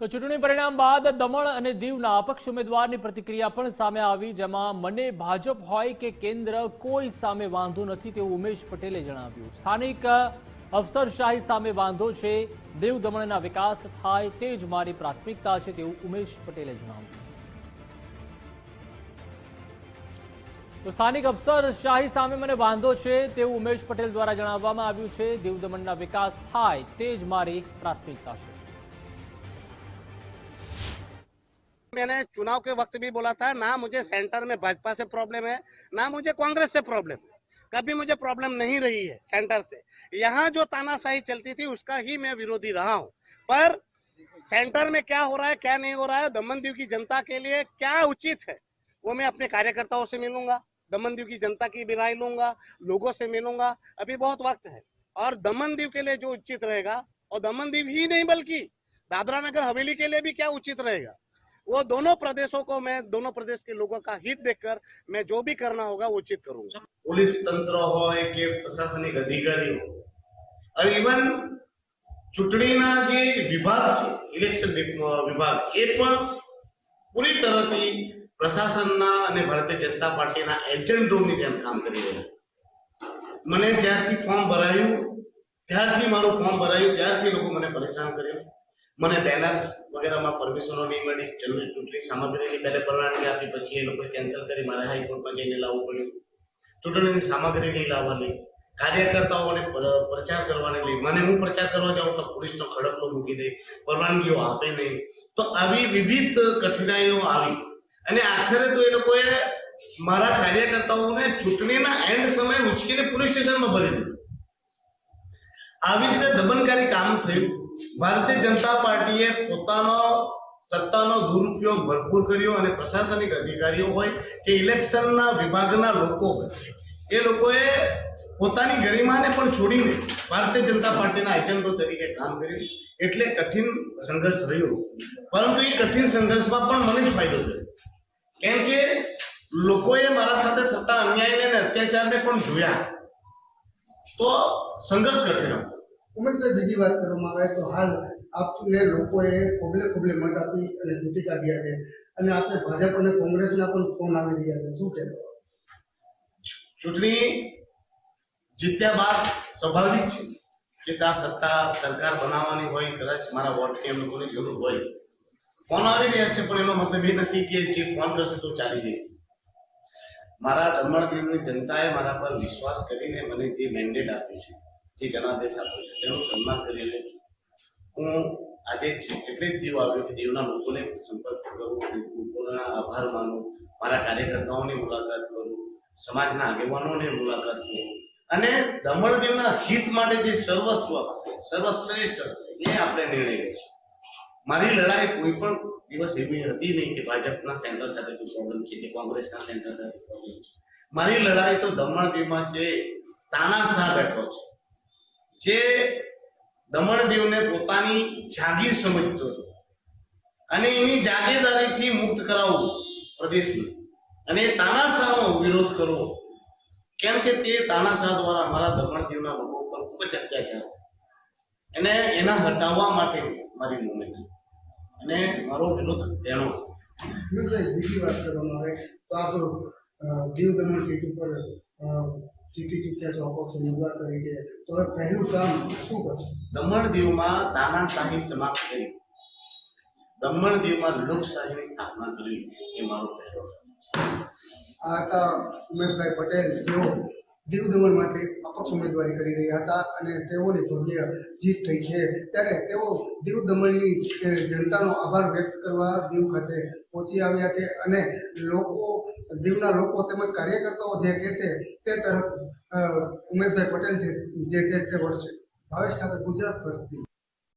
તો ચૂંટણી પરિણામ બાદ દમણ અને દીવના અપક્ષ ઉમેદવારની પ્રતિક્રિયા પણ સામે આવી, જેમાં મને ભાજપ હોય કે કેન્દ્ર કોઈ સામે વાંધો નથી તેવું ઉમેશ પટેલે જણાવ્યું. સ્થાનિક અફસરશાહી સામે વાંધો છે, દીવ દમણના વિકાસ થાય તે જ મારી પ્રાથમિકતા છે તેવું ઉમેશ પટેલે જણાવ્યું. તો સ્થાનિક અફસરશાહી સામે મને વાંધો છે તેવું ઉમેશ પટેલ દ્વારા જણાવવામાં આવ્યું છે, દીવ દમણના વિકાસ થાય તે જ મારી પ્રાથમિકતા છે. मैंने चुनाव के वक्त भी बोला था, ना मुझे सेंटर में भाजपा से प्रॉब्लम है, ना मुझे कांग्रेस से प्रॉब्लम कभी मुझे प्रॉब्लम नहीं रही है सेंटर से। यहाँ जो तानाशाही चलती थी, उसका ही मैं विरोधी रहा हूँ। पर सेंटर में क्या हो रहा है, क्या नहीं हो रहा है, दमन दीव की जनता के लिए क्या उचित है, वो मैं अपने कार्यकर्ताओं से मिलूँगा, दमन दीव की जनता की राय लूँगा, लोगों से मिलूँगा, अभी बहुत वक्त है। और दमन दीव के लिए जो उचित रहेगा, और दमन दीव ही नहीं, बल्कि दादरा नगर हवेली के लिए भी क्या उचित रहेगा? वो दोनों प्रदेशों को मैं दोनों प्रदेश के लोगों का हित देखकर मैं जो भी करना होगा वो उचित करूंगा પોલીસ તંત્ર હોય કે પ્રશાસનિક અધિકારીઓ અને ઇવન ચૂંટણીના જે વિભાગ છે ઇલેક્શન વિભાગ એ પણ પૂરી તરહથી પ્રશાસનના અને ભારતીય જનતા પાર્ટીના એજન્ટોની જેમ કામ કરી રહ્યા છે મને જ્યારથી ફોર્મ ભરાયું ત્યારથી મારું ફોર્મ ભરાયું ત્યારથી લોકો મને પરેશાન કર્યો મને બેનર્સ વગેરેમાં પરમિશનો નહીં મળી. ચૂંટણી સામગ્રીની પહેલે પરવાનગી આપી, પછી એ લોકોએ કેન્સલ કરી, મારે હાઈકોર્ટમાં જઈને લાવવું પડ્યું. ચૂંટણીની સામગ્રી નહીં. લાવવાની કાર્યકર્તાઓને પ્રચાર કરવાની લઈ મને હું પ્રચાર કરવા જાઉં તો પોલીસનો ખડકલો મૂકી દે, પરવાનગીઓ આપે નહીં. તો આવી વિવિધ કઠિનાઈઓ આવી. અને આખરે તો એ લોકોએ મારા કાર્યકર્તાઓને ચૂંટણીના એન્ડ સમયે ઉચકીને પોલીસ સ્ટેશનમાં ભરી દીધું. આવી રીતે દમનકારી કામ થયું. ભારતીય જનતા પાર્ટીએ પોતાનો સત્તાનો દુરુપયોગ ભરપૂર કર્યો અને પ્રશાસનિક અધિકારીઓ હોય કે ઇલેક્શનના વિભાગના લોકો હોય, એ લોકોએ પોતાની ગરિમાને પણ છોડીને ભારતીય જનતા પાર્ટીના એજન્ટો તરીકે કામ કર્યું. એટલે કઠિન સંઘર્ષ રહ્યો. પરંતુ એ કઠિન સંઘર્ષમાં પણ મને જ ફાયદો થયો. કેમ કે લોકોએ મારા સાથે થતા અન્યાયને અને અત્યાચારને પણ જોયા. તો સંઘર્ષ કઠિન હતો. ઉમેશભાઈ બીજી વાત કરવામાં આવે તો હાલ આપને લોકોએ ખોબલે ખોબલે મત આપી અને ચૂંટી કાઢ્યા છે. અને આપને ભાજપ અને કોંગ્રેસના પણ ફોન આવી રહ્યા છે. શું કહેશો? ચૂંટણી જીત્યા બાદ સ્વાભાવિક છે કે ત્યાં સત્તા સરકાર બનાવવાની હોય, કદાચ મારા વોટની એમ લોકોની જરૂર હોય. ફોન આવી રહ્યા છે, પણ એનો મતલબ એ નથી કે જે ફોન કરશે તો ચાલી જઈશ. મારા દમણ દીવની જનતાએ મારા પર વિશ્વાસ કરીને મને જે મેન્ડેટ આપ્યું છે જે જનાદેશ આપ્યો છે, તેનું સન્માન કરીને હું આજે એટલે જ દીવ આવ્યો કે દીવના લોકોને સંપર્ક કરું લોકોના આભાર માનું મારા કાર્યકર્તાઓની મુલાકાત કરું સમાજના આગેવાનોની મુલાકાત કરું અને દમણ દીવના હિત માટે જે સર્વસ્વ હશે, સર્વશ્રેષ્ઠ હશે, એ આપણે નિર્ણય લઈશું. મારી લડાઈ કોઈ પણ દિવસ એવી હતી નહીં કે ભાજપના સેન્ટર સાથે કોઈ પ્રોબ્લેમ છે કે કોંગ્રેસના સેન્ટર સાથે પ્રોબ્લેમ છે. મારી લડાઈ તો દમણ દીવમાં જે તાનાશાહ બેઠો છે. જે દમણ દીવને પોતાની જાગીર સમજતો હતો. અને એની જાગીરદારીથી મુક્ત કરાવવું પ્રદેશને અને તાનાશાહનો વિરોધ કરવો. કેમ કે તે તાનાશાહ દ્વારા અમારા દમણ દીવના લોકો ઉપર ખૂબ જ અત્યાચાર. અને એના હટાવવા માટે મારી મુમેન્ટ અને મારો વિરોધ તેનો. બીજી વાત કરવામાં આવે. તો આપણું દીવ દમણ સીટ ઉપર ચૂક્યા છો અપક્ષ ઉમેદવાર તરીકે. તો પહેલું કામ શું કરશે? દમણ દીવમાં તાનાશાહી સમાપ્ત કરી. દમણ દીવમાં લોકશાહીની સ્થાપના કરવી એ મારો પહેલો આ હતા ઉમેશભાઈ પટેલ જેઓ દીવ દમણમાંથી અપક્ષ ઉમેદવારી કરી રહ્યા હતા અને તેઓની ભવ્ય જીત થઈ છે. ત્યારે તેઓ દીવ દમણની જનતાનો આભાર વ્યક્ત કરવા દીવ ખાતે પહોંચી આવ્યા છે અને લોકો, દીવના લોકો તેમજ કાર્યકર્તાઓ જે કહેશે તે તરફ ઉમેશભાઈ પટેલ છે, જે છે તે વળશે. ભાવેશ ઠાકર, ગુજરાત દીવ